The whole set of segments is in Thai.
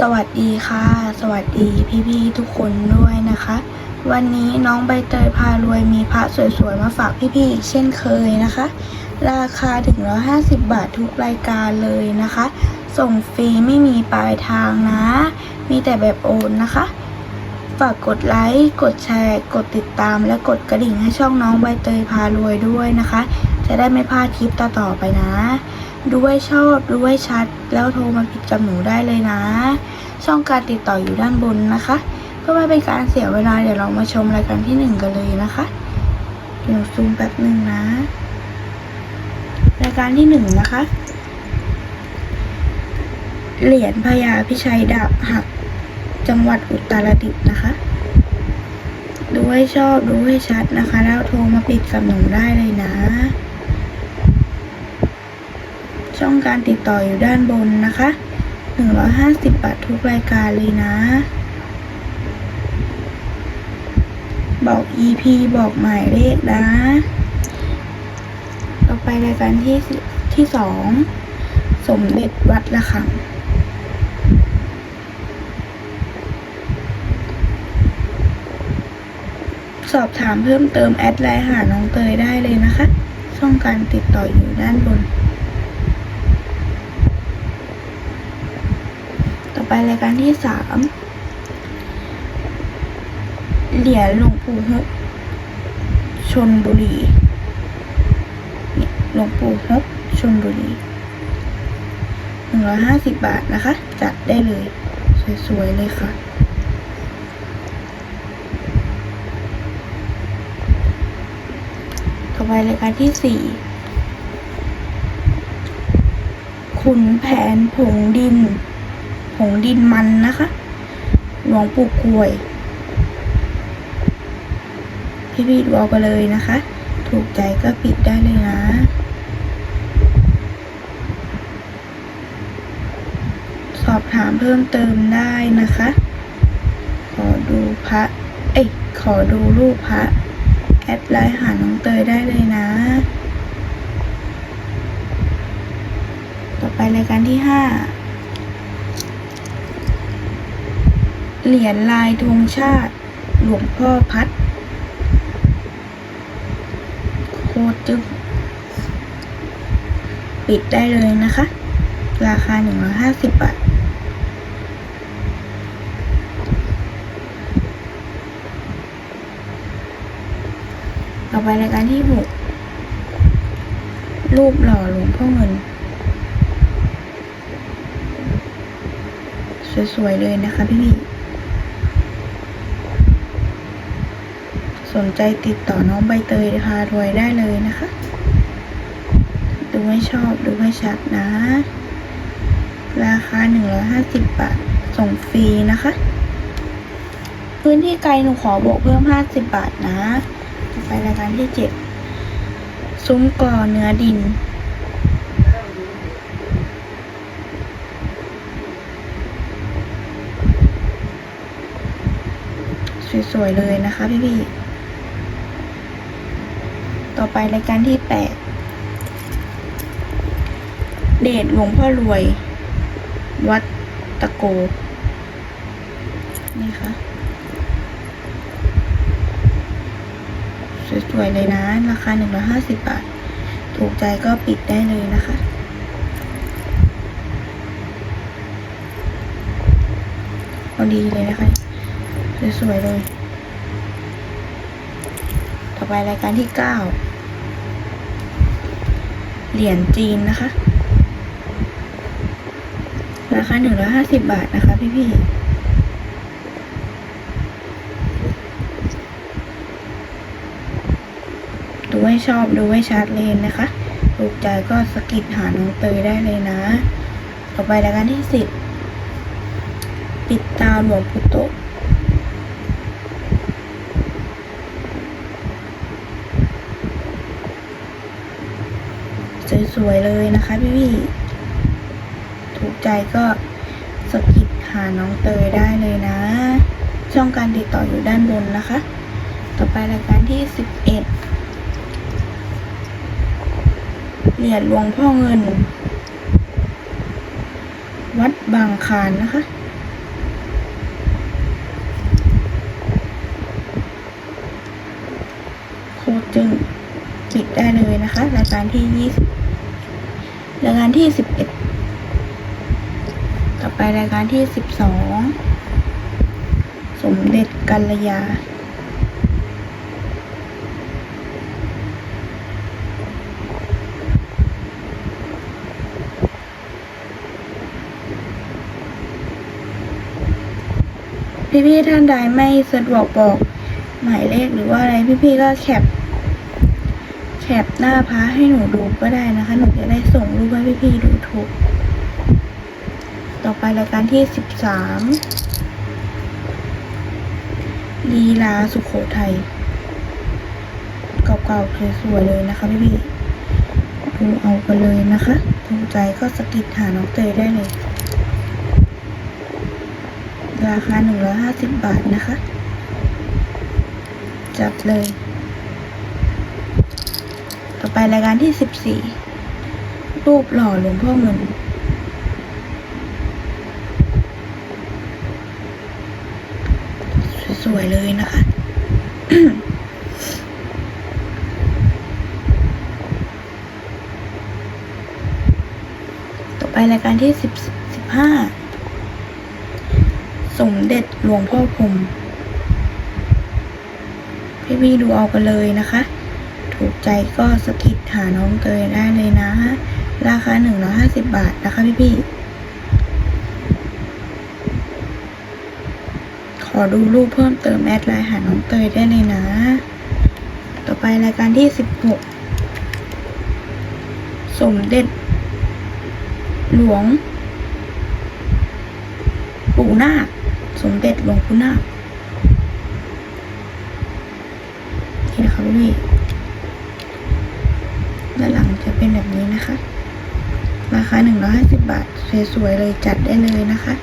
สวัสดีค่ะ สวัสดีพี่ๆทุกคนด้วยนะคะ วันนี้น้องใบเตยพารวยมีพระสวยๆมาฝากพี่ๆอีกเช่นเคยนะคะ ราคาถึง150บาททุกรายการเลยนะคะ ส่งฟรีไม่มีปลายทางนะ มีแต่แบบโอนนะคะ ฝากกดไลค์กดแชร์ กดติดตามและกดกระดิ่งให้ช่องน้องใบเตยพารวยด้วยนะคะ จะได้ไม่พลาดคลิปต่อๆไปนะ ด้วยชอบด้วยชัด แล้วโทรมาผิดกับหนูได้เลยนะ ช่องการติดต่ออยู่ด้านบนนะคะ เพื่อไม่เป็นการเสียเวลาเดี๋ยวเรามาชมรายการที่หนึ่งกันเลยนะคะเดี๋ยวซูมแป๊บหนึ่งนะ รายการที่หนึ่งนะคะ เหรียญพญาพิชัยดาบหัก จังหวัดอุตรดิตถ์นะคะ ดูให้ชอบดูให้ชัดนะคะ แล้วโทรมาปิดกับหนูได้เลยนะ ช่องการติดต่ออยู่ด้านบนนะคะ 150 บาททุกรายการเลยนะ บอก EP บอกหมายเลขนะ ต่อไปรายการที่ที่สองสมเด็จวัดระฆังสอบถามเพิ่มเติมแอดไลน์หาน้องเตยได้เลยนะคะ ช่องการติดต่ออยู่ด้านบน ต่อไป รายการที่สามเหรียญหลวงปู่ฮกชนบุรีเนี่ยหลวงปู่ฮกชนบุรีหนึ่งร้อยห้าสิบบาทนะคะ จัดได้เลย สวยๆเลยค่ะต่อไปรายการที่สี่ขุนแผนผงดิน ผงดินมันนะคะ หลวงปู่กล้วย พี่พี่ดูเอาไปเลยนะคะ ถูกใจก็ปิดได้เลยนะสอบถามเพิ่มเติมได้นะคะ ขอดูพระ เอ้ย ขอดูรูปพระ แอดไลน์หาน้องเตยได้เลยนะ ต่อไปรายการที่ห้า เหรียญลายธงชาติ หลวงพ่อพัด โคตรจึงปิดได้เลยนะคะ ราคา 150 บาท ต่อไปรายการที่หกรูปหล่อหลวงพ่อเงิน สวย ๆ เลยนะคะพี่พี่ สนใจติดต่อน้องใบเตยพารวยได้เลยนะคะ ดูให้ชอบดูให้ชัดนะ ราคา 150 บาท ส่งฟรีนะคะ พื้นที่ไกลหนูขอบวกเพิ่ม 50 บาทนะ ไปรายการที่ 7 ซุ้มก่อเนื้อดินสวยๆเลยนะคะพี่พี่ๆ ต่อไปรายการที่ 8 เดชหลวงพ่อรวย วัดตะโก นี่ค่ะ สวยๆเลยนะ ราคา 150 บาท ถูกใจก็ปิดได้เลยนะคะพอดีเลยนะคะ สวยๆเลย ต่อไปรายการที่9 เหรียญจีนนะคะ ราคา150บบาทนะคะพี่ๆดูให้ชอบดูให้ชัดเลยนะคะถูกใจก็สกิดหาน้องเตยได้เลยนะ ต่อไปรายการที่สิบปิดตาหลวงปู่โตะ สวยๆเลยนะคะพี่พี่ถูกใจก็สกิปหาน้องเตยได้เลยนะ ช่องการติดต่ออยู่ด้านบนนะคะ ต่อไปรายการที่สิบเอ็ดเหรียญหลวงพ่อเงิน วัดบางคานนะคะโคจึงปิดได้เลยนะคะรายการที่ยี่สิบ รายการที่สิบเอ็ดต่อไปรายการที่สิบสองสมเด็จกัลยา พี่ๆท่านใดไม่สะดวกบอกหมายเลขหรือว่าอะไรพี่ๆก็แคป แคปหน้าพระให้หนูดูก็ได้นะคะ หนูจะได้ส่งรูปให้พี่ๆดูถูกต่อไปรายการที่สิบสามลีลาสุโขทัยเก่าๆสวยๆเลยนะคะพี่ๆดูเอากันเลยนะคะถูกใจก็สกิดหาน้องเตยได้เลย ราคา150บาทนะคะ จัดเลย ต่อไปรายการที่14รูปหล่อหลวงพ่อเงิน สวยๆเลยนะคะต่อไปรายการที่10 15สมเด็จหลวงพ่อพรมพี่พี่ๆดูเอากันเลยนะคะ ถูกใจก็สกิดหาน้องเตยได้เลยนะ ราคาหนึ่งร้อยห้าสิบบาทนะคะพี่พี่ขอดูรูปเพิ่มเติมแอดไลน์หาน้องเตยได้เลยนะ ต่อไปรายการที่สิบหกสมเด็จ หลวง ปู่นาคสมเด็จหลวงปู่นาคนี่นะคะพี่ ด้านหลังจะเป็นแบบนี้นะคะ ราคา 150 บาท สวยๆเลยจัดได้เลยนะคะ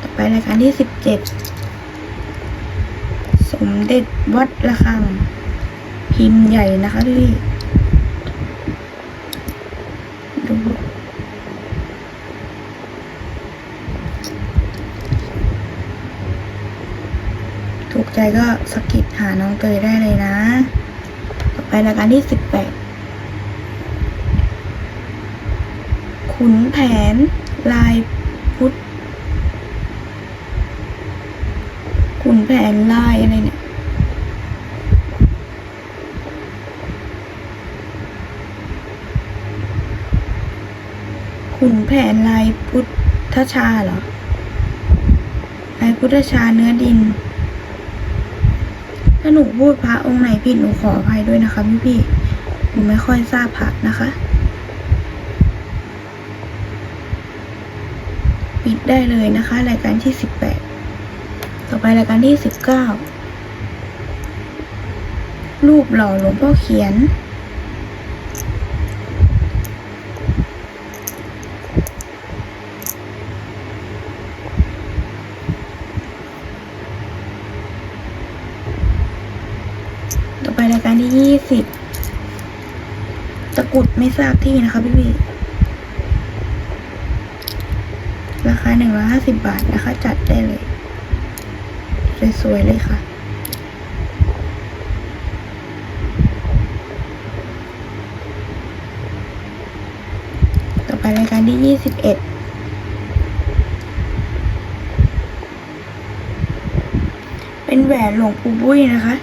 ต่อไปรายการที่ 17 สมเด็จวัดระฆัง พิมพ์ใหญ่นะคะพี่ดูถูกใจก็สกิดหาน้องเตยได้เลยนะ ต่อไปรายการที่สิบแปดขุนแผนลายพุทธขุนแผนลายอะไรเนี่ยขุนแผนลายพุทธชาเหรอลายพุทธชาเนื้อดิน ถ้าหนูพูดพระองค์ไหนผิดหนูขออภัยด้วยนะคะพี่พี่หนูไม่ค่อยทราบพระนะคะ ปิดได้เลยนะคะ รายการที่สิบแปดต่อไปรายการที่สิบเก้ารูปหล่อหลวงพ่อเขียน ต่อไปรายการที่ยี่สิบตะกรุดไม่ ทราบที่นะคะพี่พี่ราคาหนึ่งร้อยห้าสิบบาทนะคะ จัดได้เลย สวยๆเลยค่ะต่อไปรายการที่ยี่สิบเอ็ดเป็นแหวนหลวงปู่บุ้ยนะคะ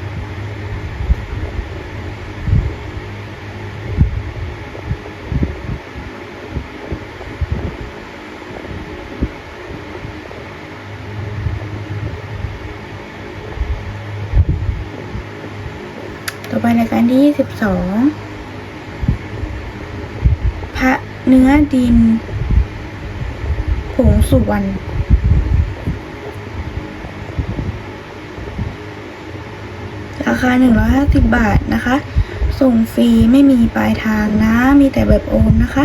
ต่อไปรายการ ที่22พระเนื้อดิน ผงสุวรรณราคา 150 บาทนะคะ ส่งฟรีไม่มีปลายทางนะ มีแต่แบบโอนนะคะ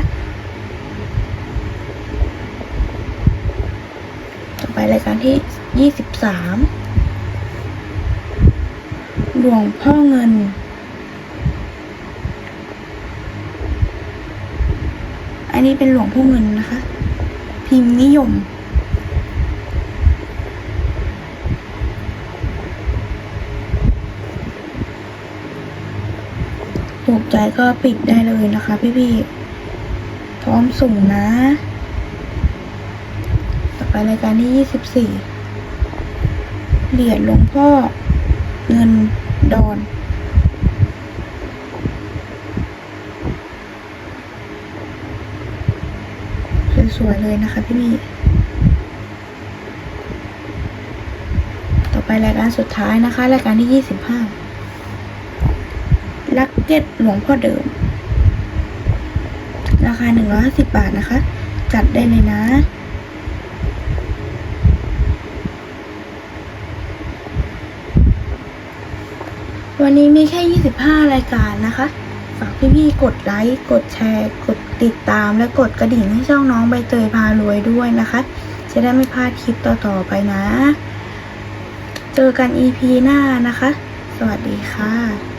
ต่อไปรายการที่ 23 หลวงพ่อเงิน นนี้เป็นหลวงพ่อเงินนะคะ พิมพ์นิยม ถูกใจก็ปิดได้เลยนะคะ พี่ๆพร้อมส่งนะ ต่อไปรายการที่ยี่สิบสี่เหรียญหลวงพ่อเงินดอน สวยๆเลยนะคะพี่พี่ ต่อไปรายการสุดท้ายนะคะ รายการที่ยี่สิบห้าลักเก็ตหลวงพ่อเดิม ราคาหนึ่งร้อยห้าสิบบาทนะคะ จัดได้เลยนะวันนี้มีแค่ 25 รายการนะคะ ฝากพี่ๆกดไลค์กดแชร์ กดติดตามและกดกระดิ่งให้ช่องน้องใบเตยพารวยด้วยนะคะ จะได้ไม่พลาดคลิปต่อๆไปนะ เจอกัน EP หน้านะคะ สวัสดีค่ะ